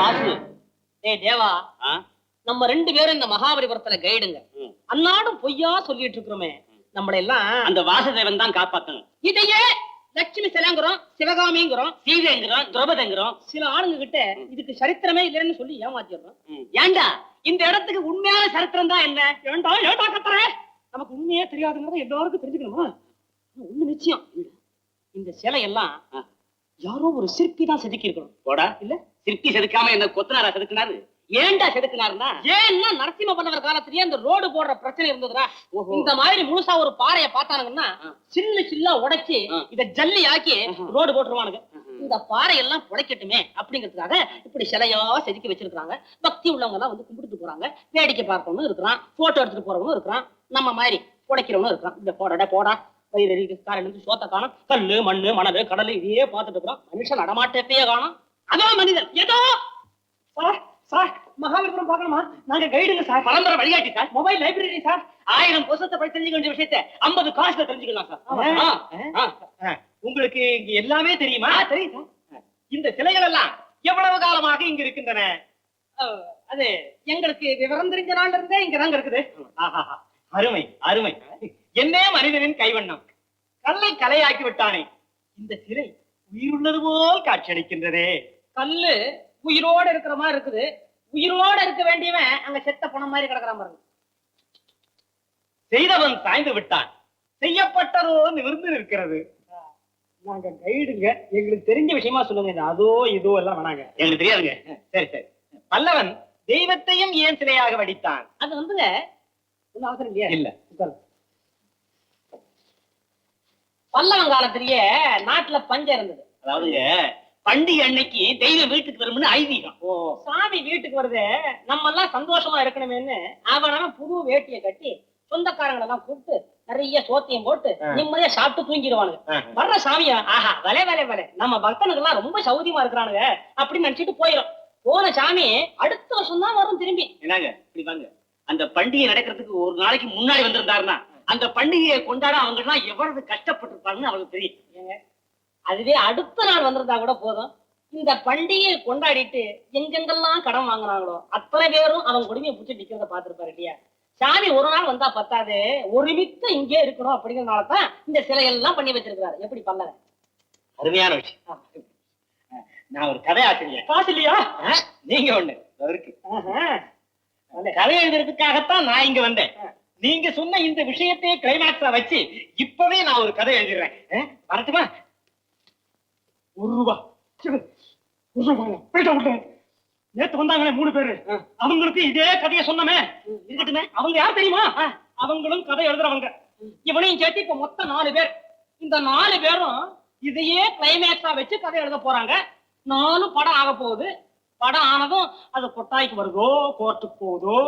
வாசு. டேய் தேவா? நம்ம ரெண்டு பேரும் இந்த மகாபலிபுரத்துல கைடுங்க. அன்னாடும் பொய்யா சொல்லிட்டு இருக்கிறோமே. நம்மள எல்லாம் அந்த வாசுதேவன் தான் காப்பாத்தணும். இதையே லட்சுமி சிலைங்கிறோம் சிவகாமிங்கிறோம் சீதைங்கிறோம் திரௌபதிங்கிறோம். சில ஆளுங்க கிட்ட இதுக்கு சரித்திரமே இல்லைன்னு சொல்லி ஏமாத்திடுறோம். ஏண்டா? இந்த இடத்துக்கு உண்மையான சரித்திரம் தான் என்ன? ஏண்டா ஏண்டா கத்துற? நமக்கு உண்மையே தெரியாதுங்கிறத எல்லாருக்கும் தெரிஞ்சுக்கணுமா? ஒண்ணு நிச்சயம். இந்த சிலை எல்லாம். யாரோ ஒரு சிற்பி தான் செதுக்கி இருக்கணும் போடா. இல்ல? சிற்பி செதுக்காம என்ன கொத்தனாரா செதுக்கினாரு? ஏன்டா செதுக்குனாருன்னா? ஏன்னா நரசிம்ம பல்லவர் காலத்திலேயே இந்த ரோடு போடுற பிரச்சனை இருந்ததுடா. இந்த மாதிரி முழுசா ஒரு பாறைய பார்த்தானுங்கன்னா. சில்லு சில்லா உடைச்சு. இத ஜல்லி ஆக்கி. ரோடு போட்டுருவானுங்க. இந்த பாறை எல்லாம் புடைக்கட்டுமே அப்படிங்கிறதுக்காக இப்படி சிலையா செதுக்கி வச்சிருக்காங்க பக்தி உள்ளவங்க எல்லாம் வந்து கும்பிட்டு போறாங்க. வேடிக்கை பார்க்கணும் இருக்கிறான். போட்டோ எடுத்துட்டு போறவனும் இருக்கிறான். நம்ம மாதிரி புடைக்கிறவனும் இருக்கிறான். இந்த போடா போடா. வயிறு காலையில இருந்து சோத்த காணும். கல்லு மண்ணு மணல் கடல் இதையே பார்த்துட்டு இருக்கிறோம். மனுஷன் நடமாட்டத்தையே காணும். அதோ மனிதன் ஏதோ சார் சார் மகாபலிபுரம் பார்க்கணுமா? நாங்க கைடுங்க சார். பரம்பரை வழிகாட்டி சார். Mobile library sir. ஆயிரம் புத்தகத்தை படிச்சு தெரிஞ்சுக்க வேண்டிய விஷயத்தை ஐம்பது காசுல தெரிஞ்சுக்கலாம் சார். உங்களுக்கு இங்க எல்லாமே தெரியுமா? தெரியும் இந்த சிலைகள் எல்லாம் எவ்வளவு காலமாக இங்க இருக்கின்றன? அது எங்களுக்கு விவரம் தெரிஞ்ச நாள்ல இருந்தே இங்க தாங்க இருக்குது. அருமை அருமை. என்னே மனிதனின் கைவண்ணம். கல்லை கலையாக்கி விட்டானே. இந்த சிலை உயிருள்ளது போல் காட்சியளிக்கின்றதே. கல்லு உயிரோட இருக்கிற மாதிரி இருக்குது. உயிரோட இருக்க வேண்டியவன் அங்க செத்த பணம் மாதிரி கிடக்குறான் பாருங்க. செய்தவன் சாய்ந்து விட்டான். செய்யப்பட்டதோ நிமிர்ந்து நிற்கிறது. நாங்க கைடுங்க எங்களுக்கு தெரிஞ்ச விஷயமா சொல்லுங்க. அதோ இதோ எல்லாம் வேணாங்க. எங்களுக்கு தெரியாதுங்க. சரி சரி. பல்லவன் தெய்வத்தையும் ஏன் சிலையாக வடித்தான்? அது வந்துங்க. ஒண்ணும் அவசரம் இல்லையா. இல்ல. பல்லவன் காலத்திலேயே நாட்டுல பஞ்சம் இருந்தது. அதாவதுங்க பண்டிகை அன்னைக்கு தெய்வம் வீட்டுக்கு வரும்னு ஐதீகம். ஓ. சாமி வீட்டுக்கு வருது நம்ம எல்லாம் சந்தோஷமா இருக்கணுமேன்னு அவனால புது வேட்டியை கட்டி சொந்தக்காரங்களை எல்லாம் கூப்பிட்டு நிறைய சோத்தியம் போட்டு. நிம்மதியா சாப்பிட்டு தூங்கிடுவானுங்க. வர்ற சாமியா ஆஹா வலை வலை வலை. நம்ம பக்தனுக்கு எல்லாம் ரொம்ப சௌரியமா இருக்கிறானுங்க அப்படின்னு நினைச்சிட்டு போயிடும் போன சாமி அடுத்த வருஷம் தான் வரும் திரும்பி. என்னங்க இப்படி வாங்க அந்த பண்டிகை நடக்கிறதுக்கு ஒரு நாளைக்கு முன்னாடி வந்திருந்தாருன்னா அந்த பண்டிகையை கொண்டாட அவங்க எல்லாம் எவ்வளவு கஷ்டப்பட்டிருப்பாங்கன்னு அவங்களுக்கு தெரியும். ஏங்க, அதுவே அடுத்த நாள் வந்திருந்தா கூட போதும். இந்த பண்டிகையை கொண்டாடிட்டு எங்கெங்கெல்லாம் கடன் வாங்குறாங்களோ அத்தனை பேரும் அவன் கொடுமையை பிடிச்சி நிக்கிறத பாத்துருப்பாரு இல்லையா? சாமி ஒரு நாள் வந்தா பத்தாது. ஒருமித்த இங்கே இருக்கணும் அப்படிங்கறதுனால தான் இந்த சிலையெல்லாம் பண்ணி வச்சிருக்காரு எப்படி பண்ணல? அருமையான விஷயம். நான் ஒரு கதை ஆசிரியர். காசு இல்லையா? நீங்க ஒண்ணு. அந்த கதை எழுதுறதுக்காகத்தான் நான் இங்க வந்தேன். நீங்க சொன்ன இந்த விஷயத்தையே கிளைமேக்ஸா வச்சு இப்பவே நான் ஒரு கதை எழுதிடுறேன்? வரட்டுமா? ஒரு ரூபா சரி. ஒரு ரூபாயா? போயிட்டு விட்டேன் நேத்து வந்தாங்களே மூணு பேரு. அவங்களுக்கு இதே கதையை சொன்னமே. இருக்கட்டுமே. அவங்க யார் தெரியுமா? அவங்களும் கதை எழுதுறவங்க. இவனையும் சேர்த்து இப்ப மொத்தம் நாலு பேர். இந்த நாலு பேரும் இதையே கிளைமேக்ஸா வச்சு கதை எழுத போறாங்க. நானும் படம் ஆக போகுது. படம் ஆனதும் அது கொட்டாய்க்கு வருதோ கோர்ட்டுக்கு போகுதோ?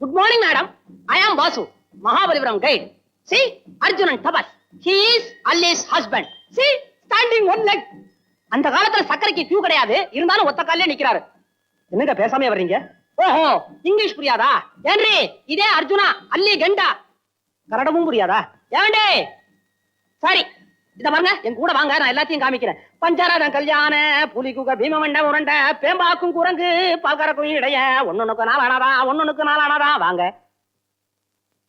Good morning madam I am Basu Mahabalipuram guide see Arjunan Tapas he is Alli's husband see standing one leg அந்த காலத்துல சக்கரைக்கு கியூ கிடையாது. இருந்தாலும் ஒத்த காலே நிக்கிறாரு. என்னங்க பேசாம வர்றீங்க? ஓஹோ இங்கிலீஷ் புரியாதா? ஏன்றி இதே அர்ஜுனா அல்லி கண்டா. கன்னடமும் புரியாதா? ஏண்டே சரி இத பாருங்க. என் கூட வாங்க நான் எல்லாத்தையும் காமிக்கிறேன். பஞ்சரதம் கல்யாண புலி குக பீமமண்ட உருண்ட பேம்பாக்கும் குரங்கு பால்கரக்கும் இடைய ஒன்னொன்னுக்கு நாளானதா ஒன்னொன்னுக்கு நாளானதா. வாங்க.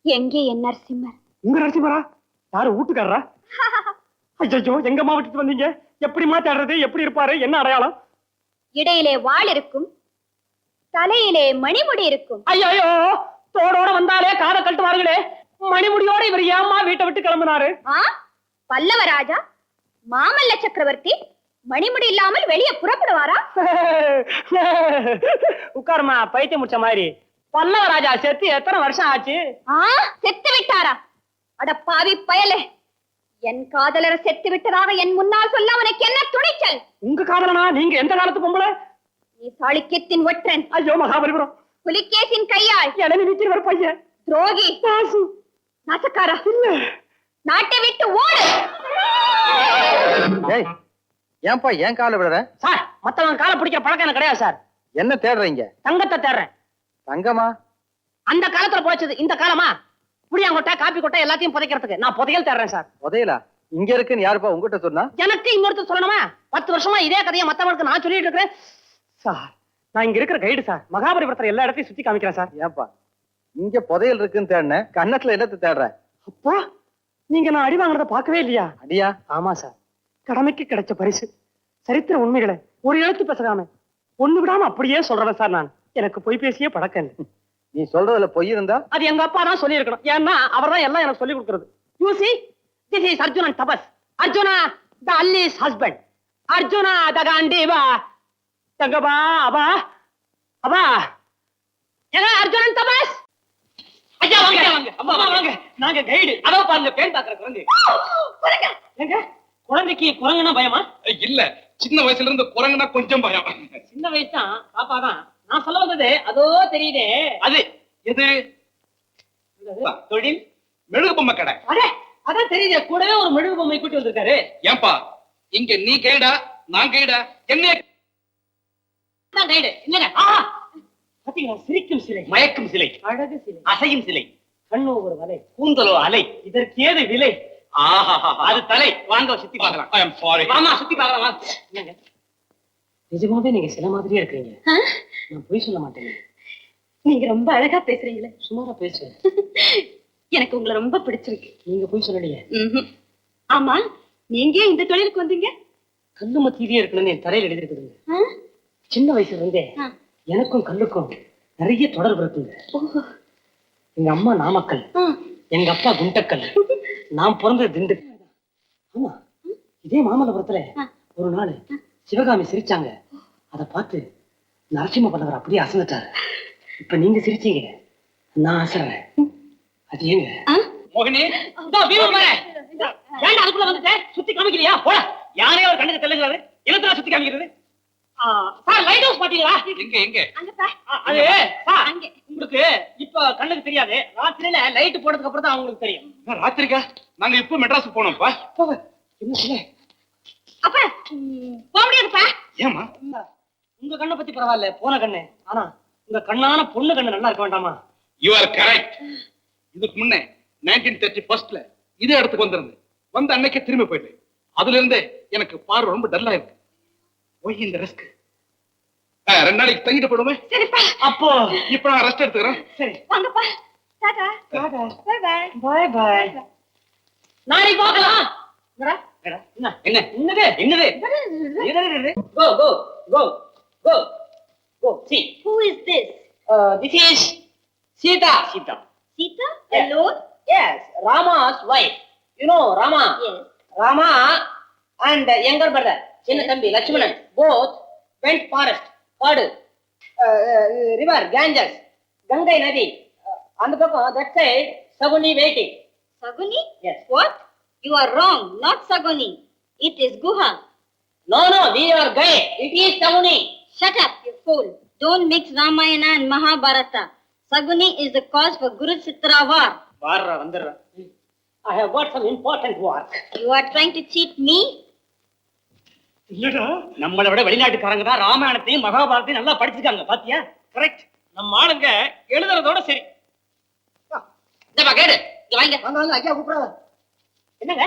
எங்கே என் நரசிம்மர்? உங்க நரசிம்மரா? யாரு வீட்டுக்காரரா? ஐயோ எங்கம்மா விட்டுட்டு வந்தீங்க? எப்படிமா தேடுறது எப்படி இருப்பாரு? என்ன அடையாளம்? இடையிலே வாள் இருக்கும் தலையிலே மணிமுடி இருக்கும். ஐயோ தோடோட வந்தாலே காதை கட்டுவார்களே மணிமுடியோட இவர் ஏம்மா வீட்டை விட்டு கிளம்பினாரு? பல்லவ ராஜா மாமல்ல சக்கரவர்த்தி மணிமுடி இல்லாமல் வெளியே புறப்படுவாரா? உட்காருமா பைத்தியம் முடிச்ச மாதிரி. பல்லவ ராஜா செத்து எத்தனை வருஷம் ஆச்சு? செத்து விட்டாரா? அட பாவி பயலே. என் காதலர் செத்து விட்டதாக என் முன்னால் சொல்ல உனக்கு என்ன துணிச்சல்? உங்க காதலனா நீங்க எந்த காலத்து பொம்பளை? நீ சாளுக்கியத்தின் ஒற்றன். ஐயோ மகாபலிபுரம். புலிகேசின் கையாள். இளநி விற்கிறவர் பையன். துரோகி. பாசு நாசக்காரா? நாட்டை விட்டு ஓடு. ஏய் ஏன்பா ஏன் கால விடுற? சார் மத்தவங்க காலை பிடிக்கிற பழக்கம் எனக்கு கிடையாது சார். என்ன தேடுறீங்க? தங்கத்தை தேடுறேன். தங்கமா? அந்த காலத்துல போச்சது இந்த காலமா? புளியாங்கொட்டை காப்பி கொட்டை எல்லாத்தையும் புதைக்கிறதுக்கு. நான் புதையல் தேடுறேன் சார். புதையலா? இங்க இருக்குன்னு யாருப்பா உங்ககிட்ட சொன்னா? எனக்கு இன்னொருத்தர் சொல்லணுமா? பத்து வருஷமா இதே கதையை மத்தவங்களுக்கு நான் சொல்லிட்டு இருக்கிறேன். சார் நான் இங்க இருக்கிற கைடு சார். மகாபலிபுரத்துல எல்லா இடத்தையும் சுத்தி காமிக்கிறேன் சார். ஏன்பா? இங்க புதையல் இருக்குன்னு தேடினேன் கன்னத்துல என்னத்தை தேடுற? அப்பா நீங்க நான் அடி வாங்குறத பார்க்கவே இல்லையா? அடியா? ஆமா சார். கடமைக்கு கிடைச்ச பரிசு. சரித்திர உண்மைகளை ஒரு எழுத்து பேசாம ஒண்ணு விடாம அப்படியே சொல்றேன் சார் நான். எனக்கு பொய் பேசியே பழக்கம் நீ சொல்றதுல பொய் இருந்தா அது எங்க அப்பா தான் சொல்லி இருக்கணும் ஏன்னா அவர் தான் எல்லாம் எனக்கு சொல்லி கொடுக்கறது you see this is Arjunan Tapas Arjuna the Alli's husband Arjuna the Gandiva தங்கபா அபா அபா ஏங்க அர்ஜுனன் தபஸ் ஐயா வாங்க வாங்க. அம்மா வாங்க. நாங்க கைடு அதோ பாருங்க பேர் பாக்குற குழந்தை. ஏங்க? குழந்தைக்கு குரங்குனா பயமா? இல்ல. சின்ன வயசுல இருந்து குரங்குனா கொஞ்சம் பயம். சின்ன வயசு தான் பாப்பா தான். நான் சொல்ல வந்தது அதோ தெரியுதே. அது எது? தொழில் மெழுகு பொம்மை கடை. அடே அதான் தெரியுது கூடவே ஒரு மெழுகு பொம்மை கூட்டி வந்திருக்காரு. ஏன்பா இங்க நீ கைடா நான் கைடா என்ன கைடு இல்லங்க பாத்தீங்களா சிரிக்கும் சிலை. மயக்கும் சிலை. அழகு சிலை. அசையும் சிலை. கண்ணு ஒரு வலை. கூந்தலோ அலை. இதற்கேது விலை. ஆஹா அது தலை. வாங்க சுத்தி பார்க்கலாம். சுத்தி பார்க்கலாம் நிஜமாவே நீங்க சில மாதிரியே இருக்கீங்க. நான் பொய் சொல்ல மாட்டேங்க நீங்க ரொம்ப அழகா பேசுறீங்களே. சுமாரா பேசுவேன் எனக்கு உங்களை ரொம்ப பிடிச்சிருக்கு. நீங்க பொய் சொல்லலையே. ஆமா நீங்க இந்த தொழிலுக்கு வந்தீங்க? கல்லு மத்தியிலே இருக்கணும்னு என் தரையில் எழுதிருக்குதுங்க? சின்ன வயசுல இருந்தே. எனக்கும் கல்லுக்கும் நிறைய தொடர்பு இருக்குங்க. எங்க அம்மா நாமக்கல். எங்க அப்பா குண்டக்கல் நான் பிறந்தது திண்டுக்கல். ஆமா. இதே மாமல்லபுரத்துல. ஒரு நாள் சிவகாமி சிரிச்சாங்க. அத பார்த்து நரசிம்ம பல்லவர் அப்படியே அசந்துட்டாரு. இப்ப நீங்க சிரிச்சீங்க. நான் அசறேன். அது ஏங்க? மோகினி. ஏன்டா அதுக்குள்ள வந்துட்டேன் சுத்தி காமிக்கலையா யாரையோ ஒரு கண்ணுக்கு தெலுங்குறாரு இனத்துல சுத்தி காமிக்கிறது. ஆ, சார் லைட் ஹவுஸ் பாத்தீங்களா? எங்க எங்க? அது. உங்களுக்கு இப்ப கண்ணுக்கு தெரியாது. ராத்திரியில லைட் போட்டதுக்கு அப்புறம் தான் அவங்களுக்கு தெரியும். ராத்திரிக்கா? நாங்க இப்போ மெட்ராஸ் போனோம்ப்பா. என்ன அப்ப போக முடியாதுப்பா. ஏமா உங்க கண்ணை பத்தி பரவாயில்ல போன கண்ணு. ஆனா உங்க கண்ணான பொண்ணு கண்ணு நல்லா இருக்க வேண்டாமா? யூ ஆர் கரெக்ட் இதுக்கு முன்னே நைன்டீன் தேர்ட்டி ஃபர்ஸ்ட்ல இதே இடத்துக்கு வந்திருந்தேன் வந்த அன்னைக்கே திரும்பி போயிட்டேன். அதுல இருந்தே எனக்கு பார்வை ரொம்ப டல்லா இருக்கு. ஒய் இந்த ரிஸ்க் ரெண்டு நாளைக்கு தங்கிட்டு போயிடுமே சரிப்பா. அப்போ இப்ப நான் ரெஸ்ட் எடுத்துக்கிறேன். சரி வாங்கப்பா. Tata. Bye bye bye bye நாளைக்கு பார்க்கலாம்? என்ன என்ன என்னது என்னது go go go go go see Who is this? This is Sita Sita Sita. Alone? Yes Rama's wife you know Rama Yes. Rama and younger brother சின்ன தம்பி Lakshmanan both went forest காடு river Ganges Gangai நதி அந்த பக்கம் that side Saguni waiting Saguni? Yes. What? You are wrong. Not Saguni. It is Guha. No no we are guy it is Saguni Shut up, you fool. Don't mix Ramayana and Mahabharata. Saguni is the cause for Guru Chitra war. வாடுறா வந்துடுறா I have got some important work You are trying to cheat me? இல்லடா நம்மளை விட வெளிநாட்டுக்காரங்க தான் ராமாயணத்தையும் மகாபாரத்தையும் நல்லா படிச்சிருக்காங்க பாத்தியா correct நம்ம ஆளுங்க எழுதுறதோட சரி இந்தப்பா கேடு இங்க வாங்க வாங்க ஐயா கூப்பிடுறாங்க என்னங்க?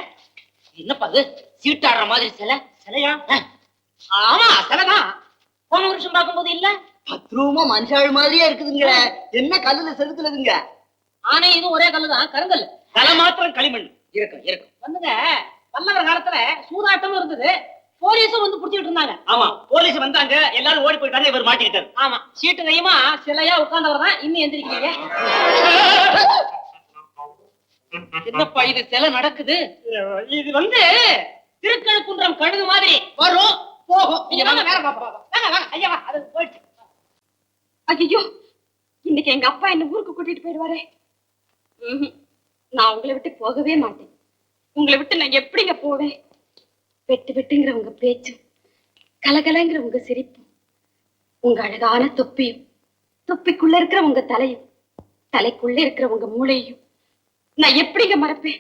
என்னப்பா அது சீட்டாடுற மாதிரி சிலை சிலையா? ஆமா சிலைதான். போன வருஷம் பார்க்கும்போது இல்ல? பத்ரூமா மனுஷாள் மாதிரியே இருக்குதுங்களே. என்ன கல்லுல செலுத்துனதுங்க ஆனா இதுவும் ஒரே கல்லுதான் கருங்கல். தலை மாத்திரம் களிமண். இருக்கும் இருக்கும் வந்துங்க. பல்லவர் காலத்துல சூதாட்டமும் இருந்தது. போலீஸும் வந்து புடிச்சிட்டு இருந்தாங்க. ஆமா போலீஸ் வந்தாங்க. எல்லாரும் ஓடி போயிட்டாங்க இவர் மாட்டிக்கிட்டாரு. ஆமா. சீட்டு கையுமா? சிலையா உட்கார்ந்தவர் தான் இன்னும் எந்திரிக்கிறீங்க. என்னப்பா இது சில நடக்குது? இது வந்து திருக்கழுக்குன்றம் கழுது மாதிரி வரும். போகும். நீங்க வாங்க வேற வாங்க வாங்க. ஐயா வா. அது போயிடுச்சு. ஐயோ இன்னைக்கு எங்க அப்பா என்ன ஊருக்கு கூட்டிட்டு போயிடுவாரே. நான் உங்களை விட்டு போகவே மாட்டேன். உங்களை விட்டு நான் எப்படிங்க போவேன்? வெட்டு வெட்டுங்கிற உங்க பேச்சும் கலகலங்கிற உங்க சிரிப்பும் உங்க அழகான தொப்பியும் தொப்பிக்குள்ள இருக்கிற உங்க தலையும் தலைக்குள்ள இருக்கிற உங்க மூளையும் நான் எப்படிங்க மறப்பேன்?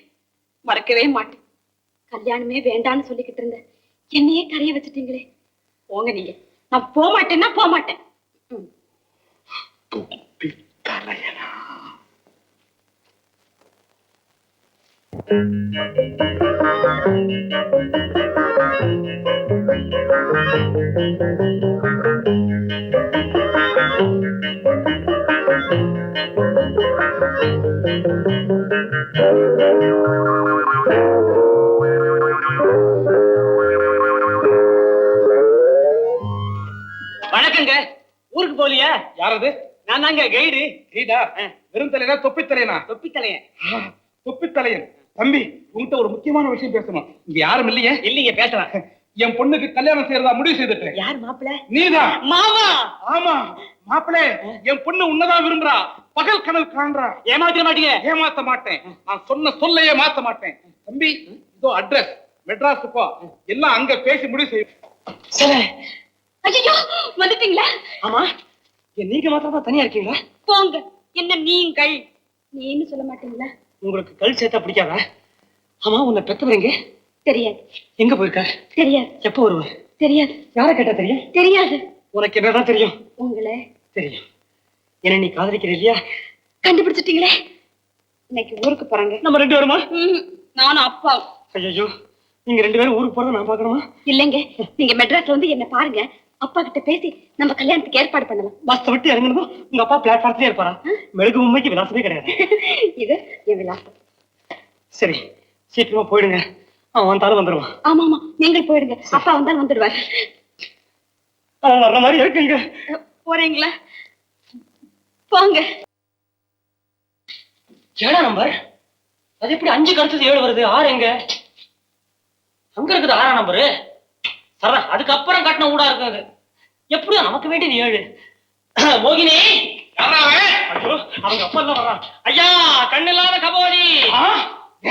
மறக்கவே மாட்டேன். கல்யாணமே வேண்டான்னு சொல்லிக்கிட்டு இருந்தேன் என்னையே கரைய வச்சுட்டீங்களே. போங்க நீங்க. நான் போக மாட்டேன்னா போக மாட்டேன் வணக்கங்க. ஊருக்கு போலியா யாரது? நான் தாங்க கைடு? நீடா வெறும் தலைனா தொப்பி தலையனா தொப்பி தலையன் தொப்பி தலையன் தம்பி உன்கிட்ட ஒரு முக்கியமான விஷயம் பேசணும். இங்க யாரும் இல்லையே? இல்லைங்க பேசலாம். என் பொண்ணுக்கு கல்யாணம் செய்யறதா முடிவு செய்துட்டேன். யார் மாப்பிள? நீதான் மாமா! ஆமா மாப்பிளே என் பொண்ணு உன்னதான் விரும்புறா. பகல் கனவு காண்றா. ஏமாத்திர மாட்டீங்க. ஏமாத்த மாட்டேன். நான் சொன்ன சொல்லையே மாத்த மாட்டேன். தம்பி இதோ அட்ரஸ் மெட்ராஸ் போ. எல்லாம் அங்க பேசி முடிவு செய்யும் சரி ஐயோ வந்துட்டீங்களா? ஆமா. நீங்க மாத்திரம் தான் தனியா இருக்கீங்களா? போங்க. என்ன நீங்கள்? நீன்னு சொல்ல மாட்டீங்களா? உங்களுக்கு கல் சேர்த்தா பிடிக்காதா? ஆமா உன்னை பெத்தவரீங்க தெரியாது. எங்க போயிருக்கா தெரியாது. எப்போ வருவ தெரியாது. யார கேட்டா தெரியும்? தெரியாது. உனக்கு என்னதான் தெரியும்? உங்களை தெரியும். என்ன நீ காதலிக்கிற இல்லையா? கண்டுபிடிச்சிட்டீங்களே? இன்னைக்கு ஊருக்கு போறாங்க. நம்ம ரெண்டு பேருமா? நானும் அப்பா ஐயோ நீங்க ரெண்டு பேரும் ஊருக்கு போறத நான் பார்க்கணுமா? இல்லைங்க. நீங்க மெட்ராஸ்ல வந்து என்ன பாருங்க. அப்பா கிட்ட பேசி நம்ம கல்யாணத்துக்கு ஏற்பாடு பண்ணலாம். பஸ் விட்டு இறங்குனதும் உங்க அப்பா பிளாட்ஃபார்ம்லயே இருப்பாரா? மெழுகு உண்மைக்கு விலாசமே கிடையாது. இது என் விலாசம். சரி சீக்கிரமா போயிடுங்க. அவன் வந்தாலும் வந்துருவான். ஆமா ஆமா நீங்கள் போயிடுங்க. அப்பா வந்தாலும் வந்துடுவார். அவன் வர்ற மாதிரி இருக்குங்க. போறீங்களா? போங்க ஏடா நம்பர்? அது எப்படி அஞ்சு கடுத்தது ஏழு வருது? ஆறு எங்க? அங்க இருக்குது ஆறாம் நம்பரு. சரா அதுக்கப்புறம் கட்டின ஊடா அது. எப்படியோ நமக்கு வேண்டியது ஏழு. மோகினி! அவங்க அப்பா எல்லாம் வர்றான். ஐயா கண்ணில்லாத கபோதி! ஆ?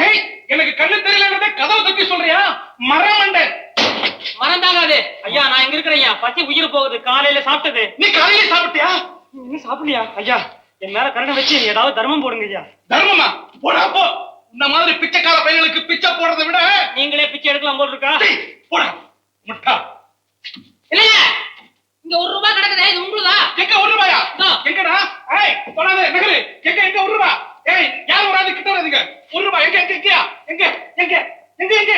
ஏய், எனக்கு கண்ணு தெரியலன்றத கதவை தட்டி சொல்றியா? மரமண்டை மறந்தாங்க அது ஐயா நான் எங்க இருக்கிறேன் ஐயா. பசி உயிர் போகுது. காலையில சாப்பிட்டது. நீ காலையில சாப்பிட்டியா? நீ இன்னும் சாப்பிடலையா? ஐயா என் மேல கருணை வச்சு ஏதாவது தர்மம் போடுங்க ஐயா. தர்மமா? போடா போ. இந்த மாதிரி பிச்சைக்கார பையனுக்கு பிச்சை போடுறதை விட நீங்களே பிச்சை எடுக்கலாம் போல் இருக்கா? போடா முட்டா. இல்லைங்க. இங்க ஒரு ரூபாய் கிடக்குதே இது உங்களுதா? எங்க ஒரு ரூபாயா. எங்கடா? ஏய் தொடாத நகரு. எங்க எங்க ஒரு ரூபா? ஏய் யார் வராது கிட்ட வராதுங்க? ஒரு ரூபா எங்க எங்க எங்கயா? எங்க எங்க எங்க எங்க.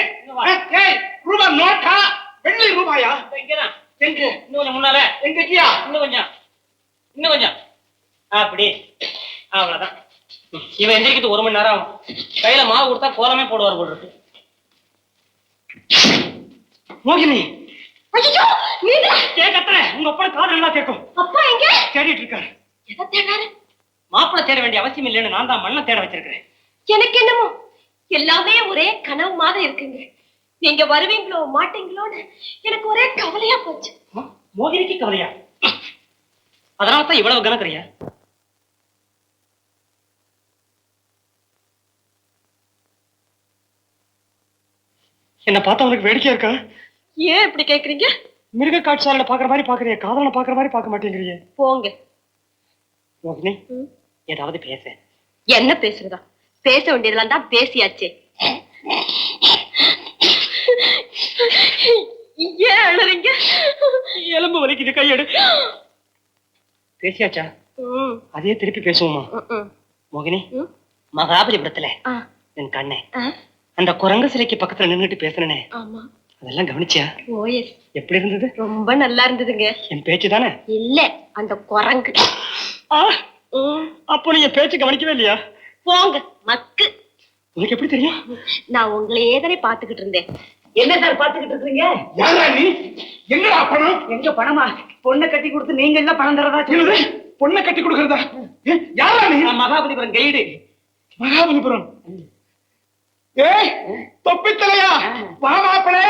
ஏய், ரூபா நோட்டா? வெள்ளி ரூபாயா? இங்கதான் எங்க? இன்னும் கொஞ்சம் முன்னால. எங்க எங்கயா இன்னும் கொஞ்சம். இன்னும் கொஞ்சம். அப்படி. அவ்வளவுதான். இவன் எந்திரிக்கிறது ஒரு மணி நேரம் ஆகும். கையில மாவு கொடுத்தா கோலமே போடுவார் போல் இருக்கு. மோகினி. ஐயோ நீங்க ஏன் கத்துற உங்க அப்பா காது நல்லா கேட்கும். அப்பா எங்க? தேடிட்டு இருக்காரு. மாப்பிள்ளை தேட வேண்டிய அவசியம் இல்லைன்னு நான் தான் மண்ணை தேட வச்சிருக்கிறேன். எனக்கு என்னமோ? எல்லாமே ஒரே கனவு மாதிரி இருக்குங்க. நீங்க வருவீங்களோ மாட்டீங்களோன்னு எனக்கு ஒரே கவலையா போச்சு. மோகினிக்கு கவலையா? அதனால தான் இவ்வளவு கணக்குறியா என்ன பார்த்தா உனக்கு வேடிக்கையா இருக்கா? ஏன் இப்படி கேக்குறீங்க? மிருக காட்சியாளனை பாக்குற மாதிரி பாக்குறிய காதலனை பாக்குற மாதிரி பார்க்க மாட்டேங்கிறியே. போங்க. மோகினி. ஏதாவது பேச. என்ன பேசுறதா? பேச வேண்டியதெல்லாம் தான் பேசியாச்சே. ஏன் அழுறீங்க? எலும்பு வலிக்குது கையெடு. பேசியாச்சா? அதே திருப்பி பேசுவோமா. மோகினி. மகாபலிபுரத்துல என் கண்ணே அந்த குரங்கு சிலைக்கு பக்கத்துல நின்னுட்டு பேசுனனே. ஆமா. அதெல்லாம் கவனிச்சியா? எப்படி இருந்தது? ரொம்ப நல்லா இருந்ததுங்க. என் பேச்சு தானே? இல்ல அந்த குரங்கு. அப்போ நீங்க பேச்சு கவனிக்கவே இல்லையா? போங்க மக்கு. உனக்கு எப்படி தெரியும்? நான் உங்களையே தானே பாத்துக்கிட்டு இருந்தேன். என்ன சார் பாத்துக்கிட்டு இருக்கீங்க யாரா நீ? எங்கடா பணம்? எங்க பணமா? பொண்ணை கட்டி கொடுத்து நீங்க எல்லாம் பணம் தரதா? என்னது? பொண்ணை கட்டி கொடுக்கறதா? யாரா நீ? மகாபலிபுரம் கைடு. மகாபலிபுரம்? ஏய் தொப்பித்தலையா? வா மாப்பிளே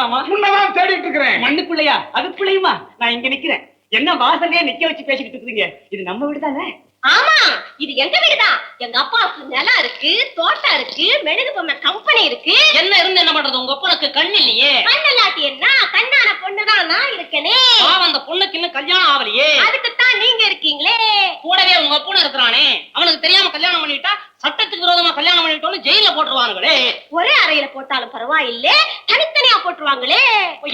மாமா. உன்னதான் தேடிட்டு இருக்கிறேன். மண்ணுக்குள்ளையா? அதுக்குள்ளையுமா நான் இங்க நிக்கிறேன். என்ன வாசலே நிக்க வச்சு பேசிக்கிட்டு இருக்கீங்க இது நம்ம வீடு தானே? ஆமா இது எங்க வீடுதான் எங்க அப்பாவுக்கு நிலம் இருக்கு தோட்டம் இருக்கு மெழுகு பொம்மை கம்பெனி இருக்கு. என்ன இருந்து என்ன பண்றது? உங்க அப்பனுக்கு கண் இல்லையே. கண்ணலாட்டி என்ன கண்ணான பொண்ணுதான் நான் இருக்கனே? பாவம் அந்த பொண்ணுக்கு இன்னும் கல்யாணம் ஆகலையே. அதுக்குத்தான் நீங்க இருக்கீங்களே. கூடவே உங்க அப்பனும் இருக்கிறானே. அவனுக்கு தெரியாம கல்யாணம் பண்ணிட்டா சட்டத்துக்கு விரோதமா கல்யாணம் பண்ணிட்டோம்னு ஜெயில போட்டுருவானுங்களே. ஒரே அறையில போட்டாலும் பரவாயில்லை தனித்தனியா போட்டுருவாங்களே.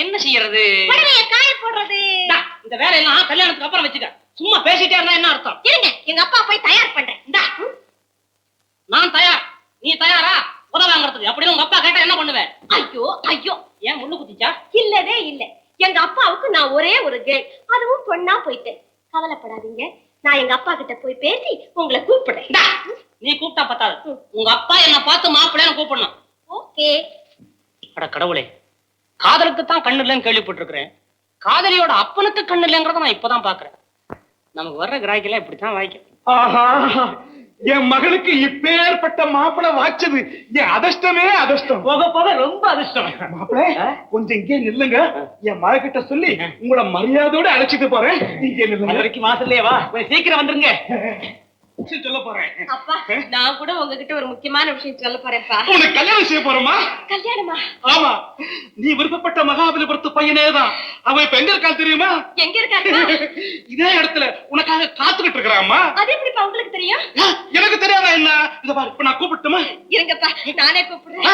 என்ன செய்யறது? காய போடுறது. இந்தா, இந்த வேலையெல்லாம் கல்யாணத்துக்கு அப்புறம் வச்சுக்க. சும்மா பேசிட்டே இருந்தா என்ன அர்த்தம்? இருங்க எங்க அப்பா போய் தயார் பண்றேன். இந்தா. நான் தயார். நீ தயாரா? புத வாங்குறதுக்கு. அப்படின்னு உங்க அப்பா கேட்டா என்ன பண்ணுவேன்? ஐயோ ஐயோ. ஏன் முள்ளு குத்திச்சா? இல்லவே இல்ல. எங்க அப்பாவுக்கு நான் ஒரே ஒரு கேள். அதுவும் பொண்ணா போயிட்டேன் கவலைப்படாதீங்க. நான் எங்க அப்பா கிட்ட போய் பேசி உங்களை கூப்பிடுறேன். நீ கூப்பிட்டா பத்தாது. உங்க அப்பா என்ன பார்த்து மாப்பிள்ளைன்னு கூப்பிடணும். ஓகே. அட கடவுளே. காதலுக்கு தான் கண்ணு இல்லைன்னு கேள்விப்பட்டிருக்கிறேன். காதலியோட அப்பனுக்கு கண்ணு இல்லைங்கிறத நான் இப்பதான் பாக்குறேன். நமக்கு வர்ற கிராய்க்கெல்லாம் இப்படித்தான் வாய்க்கும். ஆஹா! என் மகளுக்கு இப்பேற்பட்ட மாப்பிளை வாச்சது என் அதிர்ஷ்டமே அதிர்ஷ்டம். போக போக ரொம்ப அதிர்ஷ்டம். மாப்பிள கொஞ்சம் இங்கே நில்லுங்க. என் மக கிட்ட சொல்லி உங்களை மரியாதையோட அழைச்சிட்டு போறேன். இங்கே நில்லுங்க. வரைக்கும் வாசல்லே வா. கொஞ்சம் சீக்கிரம் வந்துருங்க. சொல்ல போறேன். அப்பா நான் கூட உங்ககிட்ட ஒரு முக்கியமான விஷயம் சொல்ல போறேன்ப்பா. உனக்கு கல்யாணம் செய்ய போறோமா? கல்யாணமா? ஆமா. நீ விருப்பப்பட்ட மகாபலிபுரத்து பையனே தான். அவன் இப்ப எங்க இருக்கான் தெரியுமா? எங்க இருக்காரு இதே இடத்துல உனக்காக காத்துக்கிட்டு இருக்கிறாம்மா. அது எப்படிப்பா உங்களுக்கு தெரியும்? எனக்கு தெரியாதா என்ன? இத பாரு இப்ப நான் கூப்பிட்டுமா? இருங்கப்பா நானே கூப்பிடுறேன்.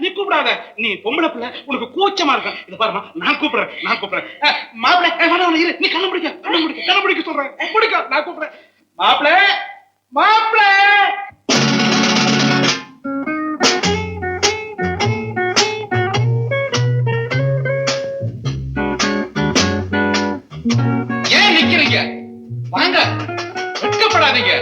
நீ கூப்பிடாத. நீ பொம்பளை பிள்ளை உனக்கு கூச்சமா இருக்கும். இத பாருமா நான் கூப்பிடுறேன் நான் கூப்பிடுறேன். அஹ், மாப்பிளை ஏய், வேணாம், வேணாம், இரு. நீ கண்ண முடிக்க கண்ண முடிக்க கண்ண முடிக்க சொல்றேன். முடிக்க நான் கூப்பிடுறேன். மாப்பிளை மாப்பிளை! ஏன் நிக்கிறீங்க? வாங்க வெட்கப்படாதீங்க.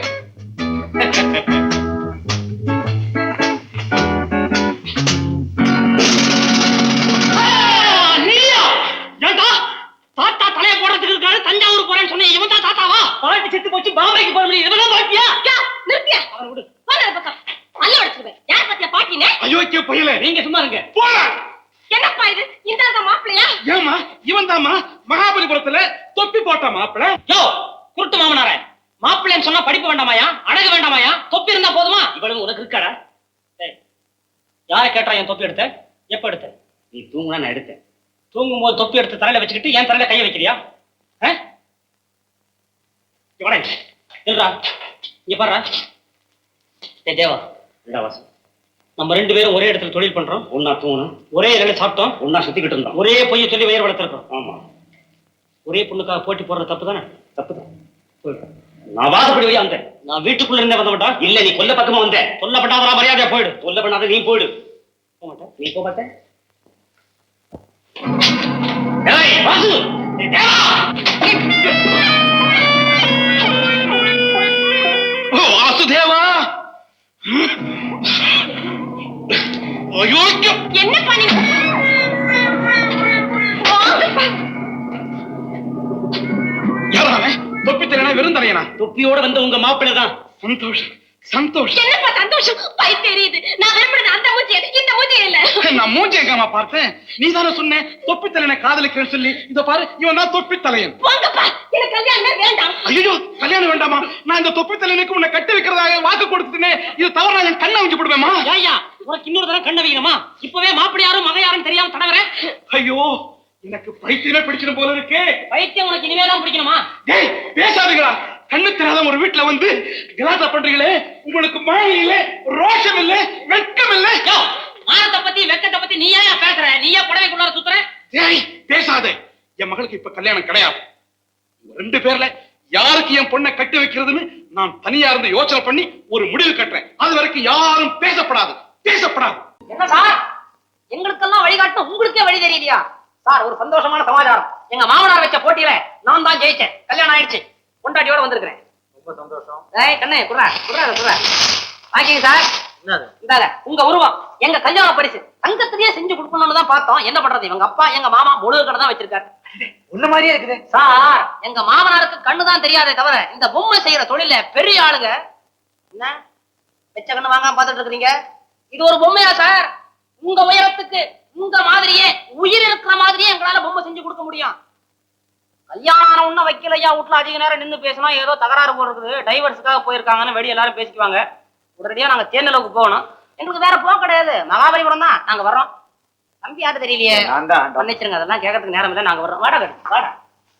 தொப்பி எடுத்த எப்ப எடுத்த நீ தூங்குனா நான் எடுத்தேன். தூங்கும் போது தொப்பி எடுத்து தலையில வச்சுக்கிட்டு என் தலையில கைய வைக்கிறியா? ஆ? இங்க பாருடா. ஏய் தேவா. வாசு? நம்ம ரெண்டு பேரும் ஒரே இடத்துல தொழில் பண்றோம். ஒன்னா தூங்கணும். ஒரே இலையில சாப்பிட்டோம். ஒன்னா சுத்திக்கிட்டு இருந்தோம். ஒரே பொய்ய சொல்லி வயிறு வளர்த்துருக்கோம் ஆமா. ஒரே பொண்ணுக்காக போட்டி போடுறது தப்பு தானே? தப்பு தான் நான் வாசப்படி போய் வந்தேன். நான் வீட்டுக்குள்ள இருந்தே வந்த மாட்டா இல்ல நீ கொல்ல பக்கமா வந்த. கொல்ல பண்ணாதரா மரியாதையா போயிடு. கொல்ல பண்ணாத நீ போயிடு. மாட்டேன். நீ போக மாட்டேன் வாசுதேவா! அயோக்கிய என்ன வாங்கப்பா. யாராவே தொப்பி வெறும் தலையனா தொப்பியோட வந்த உங்க மாப்பிள்ளை தான். சந்தோஷம். சந்தோஷம். என்னப்பா சந்தோஷம்? பை தெரியுது. நான் விரும்பினது அந்த மூச்சி இந்த மூச்சி இல்ல. நான் மூஞ்சி எங்காம பார்த்தேன். நீ தானே சொன்ன தொப்பி தலையனை காதலிக்கிறேன்னு சொல்லி. இத பாரு இவன் தான் தொப்பி தலையன் போங்கப்பா எனக்கு கல்யாணமே வேண்டாம். ஐயோ கல்யாணம் வேண்டாமா? நான் இந்த தொப்பி தலையனுக்கு உன்னை கட்டி வைக்கிறதாக வாக்கு கொடுத்துட்டேனே. இது நான் என் கண்ணை வைக்க போடுவேமா ஏய்யா உனக்கு இன்னொரு தடவை கண்ண வைக்கணுமா? இப்பவே மாப்பிள்ளை யாரும் மக யாரும் தெரியாம தடவரேன் ஐயோ எனக்கு பைத்தியமே பிடிச்சிடும் போல இருக்கே. பைத்தியம் உனக்கு இனிமே தான் பிடிக்கணுமா? டேய் பேசாதீங்களா கண்ணு தெரியாத ஒரு வீட்டுல வந்து கலாட்டா பண்றீங்களே? உங்களுக்கு மாயை இல்ல ரோஷம் இல்ல வெட்கம் இல்ல யோ மானத்தை பத்தி வெக்கத்தை பத்தி நீ ஏன் பேசுற? நீயே புடவைக்குள்ளார சுத்துற? டேய் பேசாதே. என் மகளுக்கு இப்ப கல்யாணம் கிடையாது. ரெண்டு பேர்ல யாருக்கு என் பொண்ணை கட்டி வைக்கிறதுன்னு நான் தனியா இருந்து யோசனை பண்ணி ஒரு முடிவு கட்டுறேன். அது வரைக்கும் யாரும் பேசப்படாது. பேசப்படாது. என்ன சார்? எங்களுக்கெல்லாம் வழிகாட்டும் உங்களுக்கே வழி தெரியலையா சார் ஒரு சந்தோஷமான சமாச்சாரம். எங்க மாமனார் வச்ச போட்டியில நான் தான் ஜெயிச்சேன் கல்யாணம் ஆயிடுச்சு. பொண்டாட்டியோட வந்திருக்கிறேன். ரொம்ப சந்தோஷம். ஏய் கண்ணே குர்ரா குர்ரா குர்ரா வாங்கிங்க சார்? இந்தாங்க உங்க உருவம். எங்க கல்யாண பரிசு. தங்கத்திலேயே செஞ்சு கொடுக்கணும்னு தான் பார்த்தோம். என்ன பண்றது? இவங்க அப்பா எங்க மாமா முழு கடை தான் வச்சிருக்காரு. உன்ன மாதிரியே இருக்குது. சார் எங்க மாமனாருக்கு கண்ணு தான் தெரியாதே தவிர இந்த பொம்மை செய்யற தொழில பெரிய ஆளுங்க. என்ன? வெச்ச கண்ணு வாங்காம பார்த்துட்டு இருக்கீங்க இது ஒரு பொம்மையா சார்? உங்க உயரத்துக்கு உங்க மாதிரியே உயிர் இருக்கிற மாதிரியே எங்களால பொம்மை செஞ்சு கொடுக்க முடியும். கல்யாணம் ஆன உடனே வைக்கலையா? வீட்டுல அதிக நேரம் நின்னு பேசினா ஏதோ தகராறு போல் இருக்குது. டைவர்ஸுக்காக போயிருக்காங்கன்னு வெளிய எல்லாரும் பேசிக்குவாங்க. உடனடியா நாங்க தேர்ந்தளவுக்கு போகணும். எங்களுக்கு வேற போக கிடையாது. மகாபலிபுரம் தான். நாங்க வர்றோம். தம்பி யாரு தெரியலையே? மன்னிச்சிருங்க அதெல்லாம் கேட்கறதுக்கு நேரம் இல்லை. நாங்க வர்றோம். வாடா வாடா.